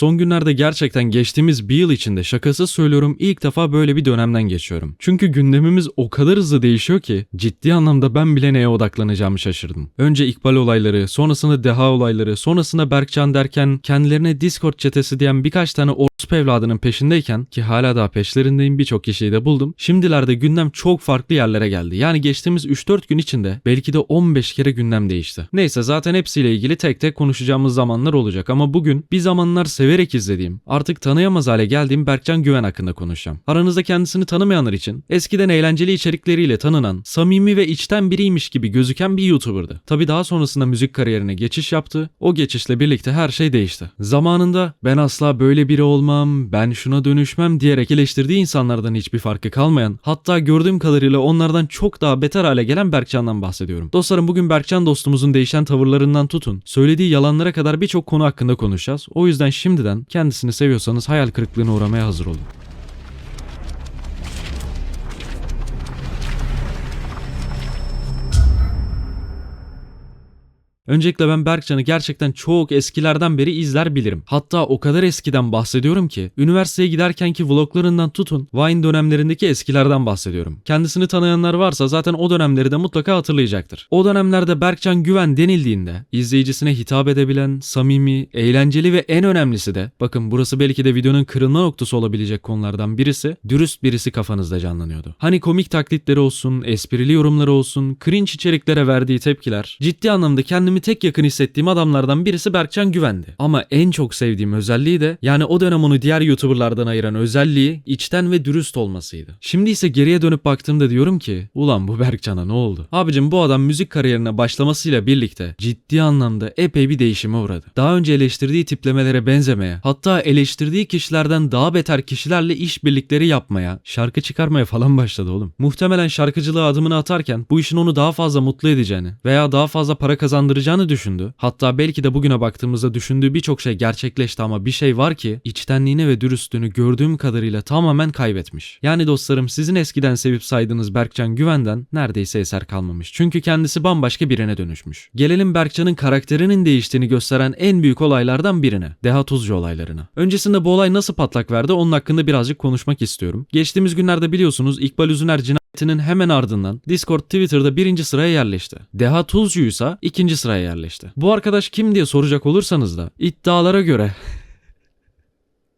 Son günlerde gerçekten geçtiğimiz bir yıl içinde şakasız söylüyorum ilk defa böyle bir dönemden geçiyorum. Çünkü gündemimiz o kadar hızlı değişiyor ki ciddi anlamda ben bile neye odaklanacağımı şaşırdım. Önce İkbal olayları, sonrasında Deha olayları, sonrasında Berkcan derken kendilerine Discord çetesi diyen birkaç tane orospu evladının peşindeyken ki hala daha peşlerindeyim birçok kişiyi de buldum. Şimdilerde gündem çok farklı yerlere geldi. Yani geçtiğimiz 3-4 gün içinde belki de 15 kere gündem değişti. Neyse zaten hepsiyle ilgili tek tek konuşacağımız zamanlar olacak ama bugün bir zamanlar severek izlediğim, artık tanıyamaz hale geldiğim Berkcan Güven hakkında konuşacağım. Aranızda kendisini tanımayanlar için eskiden eğlenceli içerikleriyle tanınan, samimi ve içten biriymiş gibi gözüken bir YouTuber'dı. Tabi daha sonrasında müzik kariyerine geçiş yaptı. O geçişle birlikte her şey değişti. Zamanında ben asla böyle biri olmam, ben şuna dönüşmem diyerek eleştirdiği insanlardan hiçbir farkı kalmayan, hatta gördüğüm kadarıyla onlardan çok daha beter hale gelen Berkcan'dan bahsediyorum. Dostlarım bugün Berkcan dostumuzun değişen tavırlarından tutun, söylediği yalanlara kadar birçok konu hakkında konuşacağız. O yüzden şimdiden kendisini seviyorsanız hayal kırıklığına uğramaya hazır olun. Öncelikle ben Berkcan'ı gerçekten çok eskilerden beri izler bilirim. Hatta o kadar eskiden bahsediyorum ki üniversiteye giderkenki vloglarından tutun Vine dönemlerindeki eskilerden bahsediyorum. Kendisini tanıyanlar varsa zaten o dönemleri de mutlaka hatırlayacaktır. O dönemlerde Berkcan Güven denildiğinde izleyicisine hitap edebilen, samimi, eğlenceli ve en önemlisi de bakın burası belki de videonun kırılma noktası olabilecek konulardan birisi dürüst birisi kafanızda canlanıyordu. Hani komik taklitleri olsun, esprili yorumları olsun, cringe içeriklere verdiği tepkiler ciddi anlamda kendimi tek yakın hissettiğim adamlardan birisi Berkcan Güven'di. Ama en çok sevdiğim özelliği de yani o dönem onu diğer YouTuber'lardan ayıran özelliği içten ve dürüst olmasıydı. Şimdi ise geriye dönüp baktığımda diyorum ki ulan bu Berkcan'a ne oldu? Abicim bu adam müzik kariyerine başlamasıyla birlikte ciddi anlamda epey bir değişime uğradı. Daha önce eleştirdiği tiplemelere benzemeye hatta eleştirdiği kişilerden daha beter kişilerle işbirlikleri yapmaya, şarkı çıkarmaya falan başladı oğlum. Muhtemelen şarkıcılığa adımını atarken bu işin onu daha fazla mutlu edeceğini veya daha fazla para kazandıracağını düşündü. Hatta belki de bugüne baktığımızda düşündüğü birçok şey gerçekleşti ama bir şey var ki içtenliğini ve dürüstlüğünü gördüğüm kadarıyla tamamen kaybetmiş. Yani dostlarım sizin eskiden sevip saydığınız Berkcan Güven'den neredeyse eser kalmamış. Çünkü kendisi bambaşka birine dönüşmüş. Gelelim Berkcan'ın karakterinin değiştiğini gösteren en büyük olaylardan birine. Deha Tuzcu olaylarına. Öncesinde bu olay nasıl patlak verdi onun hakkında birazcık konuşmak istiyorum. Geçtiğimiz günlerde biliyorsunuz İkbal Üzüner cinayetinin hemen ardından Discord Twitter'da birinci sıraya yerleşti. Deha Tuzcu ise ikinci sıraya yerleşti. Bu arkadaş kim diye soracak olursanız da iddialara göre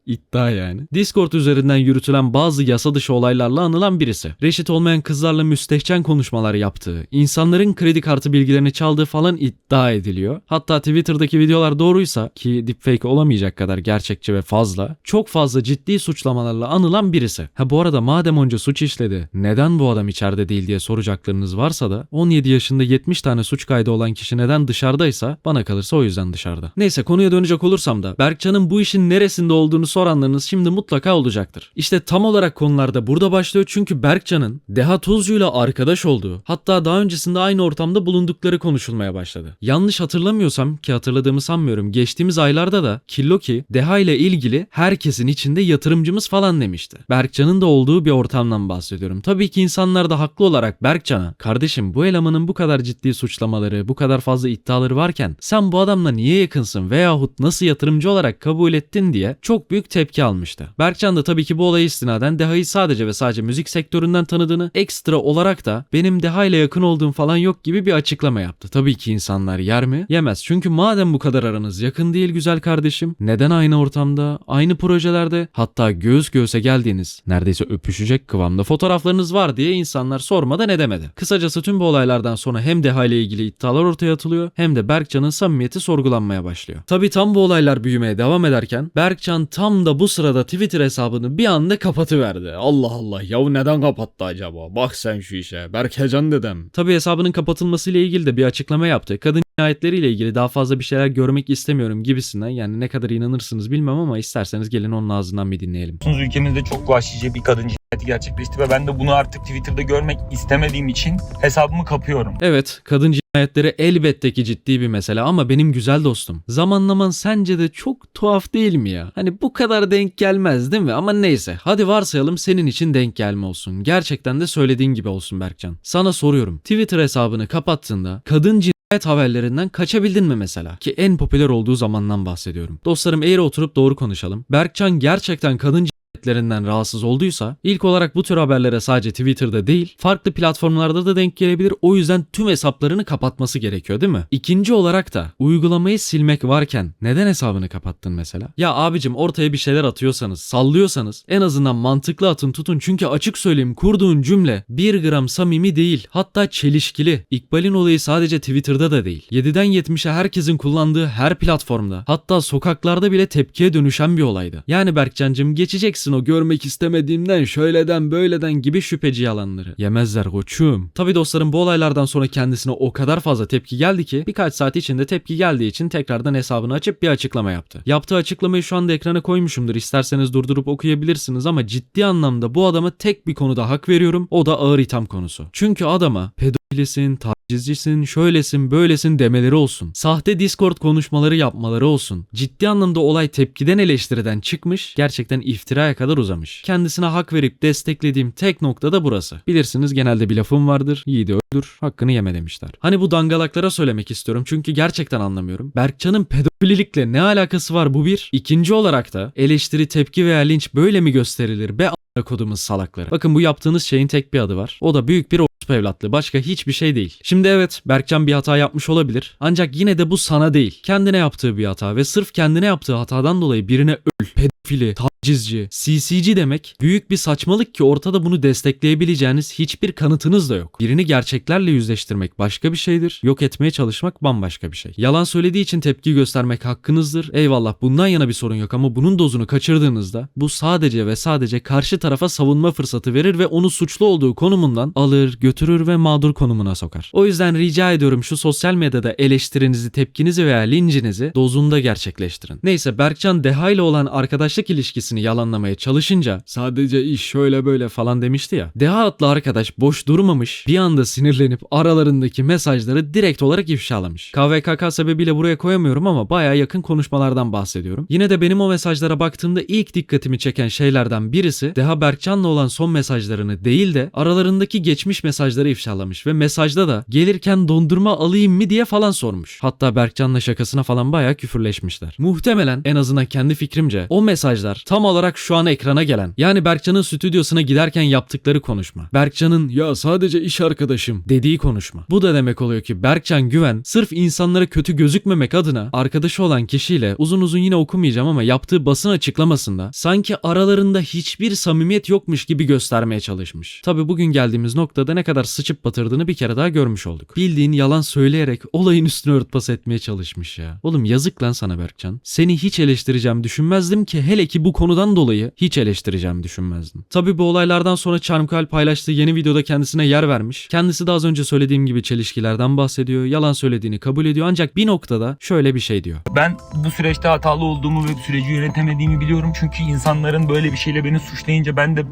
İddia yani. Discord üzerinden yürütülen bazı yasa dışı olaylarla anılan birisi. Reşit olmayan kızlarla müstehcen konuşmalar yaptığı, insanların kredi kartı bilgilerini çaldığı falan iddia ediliyor. Hatta Twitter'daki videolar doğruysa ki deepfake olamayacak kadar gerçekçi ve fazla, çok fazla ciddi suçlamalarla anılan birisi. Ha bu arada madem onca suç işledi, neden bu adam içeride değil diye soracaklarınız varsa da 17 yaşında 70 tane suç kaydı olan kişi neden dışarıdaysa bana kalırsa o yüzden dışarıda. Neyse konuya dönecek olursam da Berkcan'ın bu işin neresinde olduğunu soranlarınız şimdi mutlaka olacaktır. İşte tam olarak konularda burada başlıyor çünkü Berkcan'ın Deha Tuzcu'yla arkadaş olduğu hatta daha öncesinde aynı ortamda bulundukları konuşulmaya başladı. Yanlış hatırlamıyorsam ki hatırladığımı sanmıyorum geçtiğimiz aylarda da Killoki Deha ile ilgili herkesin içinde yatırımcımız falan demişti. Berkcan'ın da olduğu bir ortamdan bahsediyorum. Tabii ki insanlar da haklı olarak Berkcan'a kardeşim bu elemanın bu kadar ciddi suçlamaları bu kadar fazla iddiaları varken sen bu adamla niye yakınsın veyahut nasıl yatırımcı olarak kabul ettin diye çok büyük tepki almıştı. Berkcan da tabii ki bu olaya istinaden Deha'yı sadece ve sadece müzik sektöründen tanıdığını ekstra olarak da benim Deha ile yakın olduğum falan yok gibi bir açıklama yaptı. Tabii ki insanlar yer mi? Yemez. Çünkü madem bu kadar aranız yakın değil güzel kardeşim neden aynı ortamda, aynı projelerde hatta göğüs göğüse geldiğiniz neredeyse öpüşecek kıvamda fotoğraflarınız var diye insanlar sormadan edemedi. Kısacası tüm bu olaylardan sonra hem Deha ile ilgili iddialar ortaya atılıyor hem de Berkcan'ın samimiyeti sorgulanmaya başlıyor. Tabii tam bu olaylar büyümeye devam ederken Berkcan tam da bu sırada Twitter hesabını bir anda kapatıverdi. Allah Allah ya neden kapattı acaba? Bak sen şu işe. Berkecan dedem. Tabii hesabının kapatılmasıyla ilgili de bir açıklama yaptı. Kadın cinayetleriyle ilgili daha fazla bir şeyler görmek istemiyorum gibisinden. Yani ne kadar inanırsınız bilmem ama isterseniz gelin onun ağzından bir dinleyelim. Ülkemizde çok vahşice bir kadın gerçekleşti ve ben de bunu artık Twitter'da görmek istemediğim için hesabımı kapıyorum. Evet, kadın cinayetleri elbette ki ciddi bir mesele ama benim güzel dostum. Zamanlaman sence de çok tuhaf değil mi ya? Hani bu kadar denk gelmez değil mi? Ama neyse. Hadi varsayalım senin için denk gelme olsun. Gerçekten de söylediğin gibi olsun Berkcan. Sana soruyorum. Twitter hesabını kapattığında kadın cinayet haberlerinden kaçabildin mi mesela? Ki en popüler olduğu zamandan bahsediyorum. Dostlarım eğri oturup doğru konuşalım. Berkcan gerçekten kadın cinayetlerinden rahatsız olduysa ilk olarak bu tür haberlere sadece Twitter'da değil farklı platformlarda da denk gelebilir. O yüzden tüm hesaplarını kapatması gerekiyor değil mi? İkinci olarak da uygulamayı silmek varken neden hesabını kapattın mesela? Ya abicim ortaya bir şeyler atıyorsanız, sallıyorsanız en azından mantıklı atın tutun. Çünkü açık söyleyeyim kurduğun cümle bir gram samimi değil. Hatta çelişkili. İkbal'in olayı sadece Twitter'da da değil. 7'den 70'e herkesin kullandığı her platformda hatta sokaklarda bile tepkiye dönüşen bir olaydı. Yani Berkcancım geçeceksin o görmek istemediğimden şöyleden böyleden gibi şüpheci yalanları. Yemezler koçum. Tabi dostlarım bu olaylardan sonra kendisine o kadar fazla tepki geldi ki birkaç saat içinde tepki geldiği için tekrardan hesabını açıp bir açıklama yaptı. Yaptığı açıklamayı şu anda ekrana koymuşumdur. İsterseniz durdurup okuyabilirsiniz ama ciddi anlamda bu adama tek bir konuda hak veriyorum. O da ağır itham konusu. Çünkü adama pedofilisin, tacizcisin, şöylesin, böylesin demeleri olsun. Sahte Discord konuşmaları yapmaları olsun. Ciddi anlamda olay tepkiden eleştiriden çıkmış, gerçekten iftiraya kadar uzamış. Kendisine hak verip desteklediğim tek nokta da burası. Bilirsiniz genelde bir lafım vardır. Yiğidi öldür, hakkını yeme demişler. Hani bu dangalaklara söylemek istiyorum çünkü gerçekten anlamıyorum. Berkcan'ın pedofililikle ne alakası var bu bir? İkinci olarak da eleştiri, tepki veya linç böyle mi gösterilir be a**ına kodumuz salakları. Bakın bu yaptığınız şeyin tek bir adı var. O da büyük bir orospu evlatlığı. Başka hiçbir şey değil. Şimdi evet Berkcan bir hata yapmış olabilir. Ancak yine de bu sana değil. Kendine yaptığı bir hata ve sırf kendine yaptığı hatadan dolayı birine pedofili, tacizci, CC'ci demek büyük bir saçmalık ki ortada bunu destekleyebileceğiniz hiçbir kanıtınız da yok. Birini gerçeklerle yüzleştirmek başka bir şeydir. Yok etmeye çalışmak bambaşka bir şey. Yalan söylediği için tepki göstermek hakkınızdır. Eyvallah bundan yana bir sorun yok ama bunun dozunu kaçırdığınızda bu sadece ve sadece karşı tarafa savunma fırsatı verir ve onu suçlu olduğu konumundan alır, götürür ve mağdur konumuna sokar. O yüzden rica ediyorum şu sosyal medyada eleştirinizi, tepkinizi veya lincinizi dozunda gerçekleştirin. Neyse Berkcan Deha ile olan arkadaşlık ilişkisini yalanlamaya çalışınca sadece iş şöyle böyle falan demişti ya. Deha adlı arkadaş boş durmamış bir anda sinirlenip aralarındaki mesajları direkt olarak ifşalamış. KVKK sebebiyle buraya koyamıyorum ama baya yakın konuşmalardan bahsediyorum. Yine de benim o mesajlara baktığımda ilk dikkatimi çeken şeylerden birisi Deha Berkcan'la olan son mesajlarını değil de aralarındaki geçmiş mesajları ifşalamış ve mesajda da gelirken dondurma alayım mı diye falan sormuş. Hatta Berkcan'la şakasına falan baya küfürleşmişler. Muhtemelen en azından kendi fikrimce o mesajlar tam olarak şu an ekrana gelen yani Berkcan'ın stüdyosuna giderken yaptıkları konuşma. Berkcan'ın ya sadece iş arkadaşım dediği konuşma. Bu da demek oluyor ki Berkcan Güven sırf insanlara kötü gözükmemek adına arkadaşı olan kişiyle uzun uzun yine okumayacağım ama yaptığı basın açıklamasında sanki aralarında hiçbir samimiyet yokmuş gibi göstermeye çalışmış. Tabi bugün geldiğimiz noktada ne kadar sıçıp batırdığını bir kere daha görmüş olduk. Bildiğin yalan söyleyerek olayın üstüne örtbas etmeye çalışmış ya. Oğlum yazık lan sana Berkcan. Seni hiç eleştireceğim düşünmezdim ki hele ki bu konudan dolayı hiç eleştireceğim düşünmezdim. Tabi bu olaylardan sonra Charmkal paylaştığı yeni videoda kendisine yer vermiş. Kendisi de az önce söylediğim gibi çelişkilerden bahsediyor. Yalan söylediğini kabul ediyor ancak bir noktada şöyle bir şey diyor. Ben bu süreçte hatalı olduğumu ve süreci yönetemediğimi biliyorum. Çünkü insanların böyle bir şeyle beni suçlayınca ben de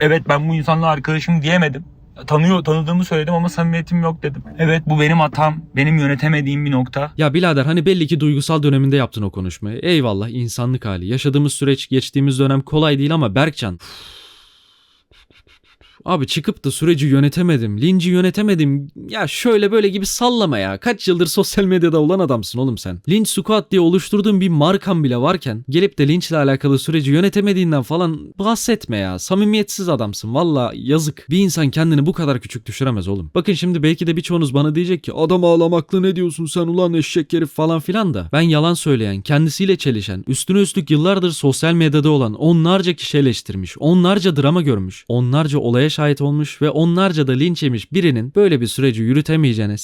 evet ben bu insanla arkadaşım diyemedim. Tanıyor, tanıdığımı söyledim ama samimiyetim yok dedim. Evet bu benim hatam. Benim yönetemediğim bir nokta. Ya birader hani belli ki duygusal döneminde yaptın o konuşmayı. Eyvallah insanlık hali. Yaşadığımız süreç geçtiğimiz dönem kolay değil ama Berkcan Abi çıkıp da süreci yönetemedim, linci yönetemedim. Ya şöyle böyle gibi sallama ya. Kaç yıldır sosyal medyada olan adamsın oğlum sen. Linç Squad diye oluşturduğun bir markan bile varken gelip de linçle alakalı süreci yönetemediğinden falan bahsetme ya. Samimiyetsiz adamsın. Valla yazık. Bir insan kendini bu kadar küçük düşüremez oğlum. Bakın şimdi belki de birçoğunuz bana diyecek ki adam ağlamaklı ne diyorsun sen ulan eşek herif falan filan da. Ben yalan söyleyen, kendisiyle çelişen, üstüne üstlük yıllardır sosyal medyada olan onlarca kişi eleştirmiş, onlarca drama görmüş, onlarca olaya şahit olmuş ve onlarca da linç yemiş birinin böyle bir süreci yürütemeyeceğine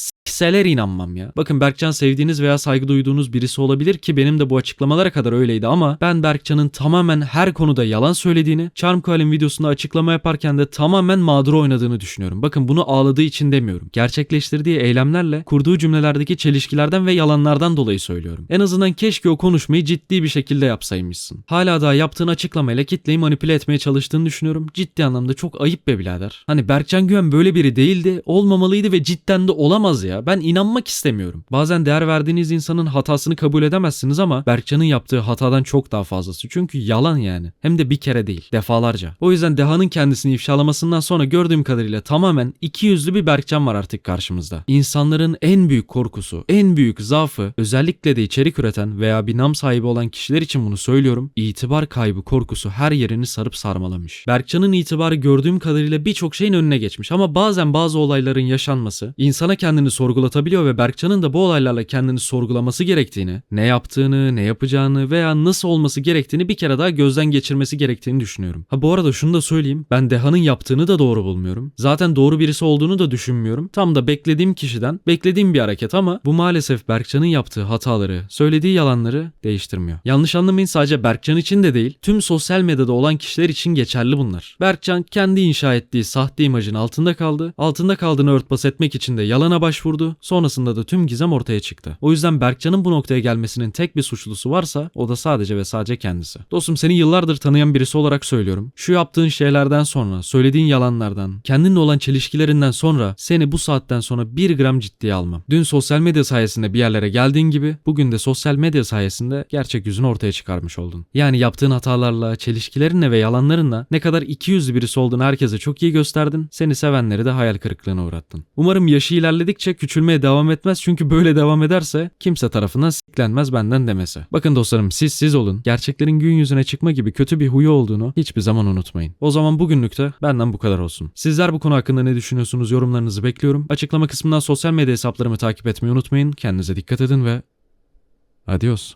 s**seler inanmam ya. Bakın Berkcan sevdiğiniz veya saygı duyduğunuz birisi olabilir ki benim de bu açıklamalara kadar öyleydi ama ben Berkcan'ın tamamen her konuda yalan söylediğini, Charmcoil'in videosunda açıklama yaparken de tamamen mağdur oynadığını düşünüyorum. Bakın bunu ağladığı için demiyorum. Gerçekleştirdiği eylemlerle kurduğu cümlelerdeki çelişkilerden ve yalanlardan dolayı söylüyorum. En azından keşke o konuşmayı ciddi bir şekilde yapsaymışsın. Hala daha yaptığın açıklamayla kitleyi manipüle etmeye çalıştığını düşünüyorum. Ciddi anlamda çok ayıp be birader. Hani Berkcan Güven böyle biri değildi, olmamalıydı ve cidden de olamaz ya. Ya. Ben inanmak istemiyorum. Bazen değer verdiğiniz insanın hatasını kabul edemezsiniz ama Berkcan'ın yaptığı hatadan çok daha fazlası. Çünkü yalan yani. Hem de bir kere değil. Defalarca. O yüzden Deha'nın kendisini ifşalamasından sonra gördüğüm kadarıyla tamamen iki yüzlü bir Berkcan var artık karşımızda. İnsanların en büyük korkusu, en büyük zaafı özellikle de içerik üreten veya bir nam sahibi olan kişiler için bunu söylüyorum. İtibar kaybı korkusu her yerini sarıp sarmalamış. Berkcan'ın itibarı gördüğüm kadarıyla birçok şeyin önüne geçmiş ama bazen bazı olayların yaşanması insana kendini sorgulatabiliyor ve Berkcan'ın da bu olaylarla kendini sorgulaması gerektiğini, ne yaptığını, ne yapacağını veya nasıl olması gerektiğini bir kere daha gözden geçirmesi gerektiğini düşünüyorum. Ha bu arada şunu da söyleyeyim. Ben Deha'nın yaptığını da doğru bulmuyorum. Zaten doğru birisi olduğunu da düşünmüyorum. Tam da beklediğim kişiden beklediğim bir hareket ama bu maalesef Berkcan'ın yaptığı hataları, söylediği yalanları değiştirmiyor. Yanlış anlamayın sadece Berkcan için de değil, tüm sosyal medyada olan kişiler için geçerli bunlar. Berkcan kendi inşa ettiği sahte imajın altında kaldı. Altında kaldığını örtbas etmek için de yalana başvurdu. Sonrasında da tüm gizem ortaya çıktı. O yüzden Berkcan'ın bu noktaya gelmesinin tek bir suçlusu varsa o da sadece ve sadece kendisi. Dostum seni yıllardır tanıyan birisi olarak söylüyorum. Şu yaptığın şeylerden sonra, söylediğin yalanlardan, kendinle olan çelişkilerinden sonra seni bu saatten sonra bir gram ciddiye almam. Dün sosyal medya sayesinde bir yerlere geldiğin gibi bugün de sosyal medya sayesinde gerçek yüzünü ortaya çıkarmış oldun. Yani yaptığın hatalarla, çelişkilerinle ve yalanlarınla ne kadar ikiyüzlü birisi olduğunu herkese çok iyi gösterdin. Seni sevenleri de hayal kırıklığına uğrattın. Umarım yaşı ilerledikçe küçülmeye devam etmez çünkü böyle devam ederse kimse tarafından siklenmez benden demesi. Bakın dostlarım siz siz olun. Gerçeklerin gün yüzüne çıkma gibi kötü bir huyu olduğunu hiçbir zaman unutmayın. O zaman bugünlük de benden bu kadar olsun. Sizler bu konu hakkında ne düşünüyorsunuz yorumlarınızı bekliyorum. Açıklama kısmından sosyal medya hesaplarımı takip etmeyi unutmayın. Kendinize dikkat edin ve adios.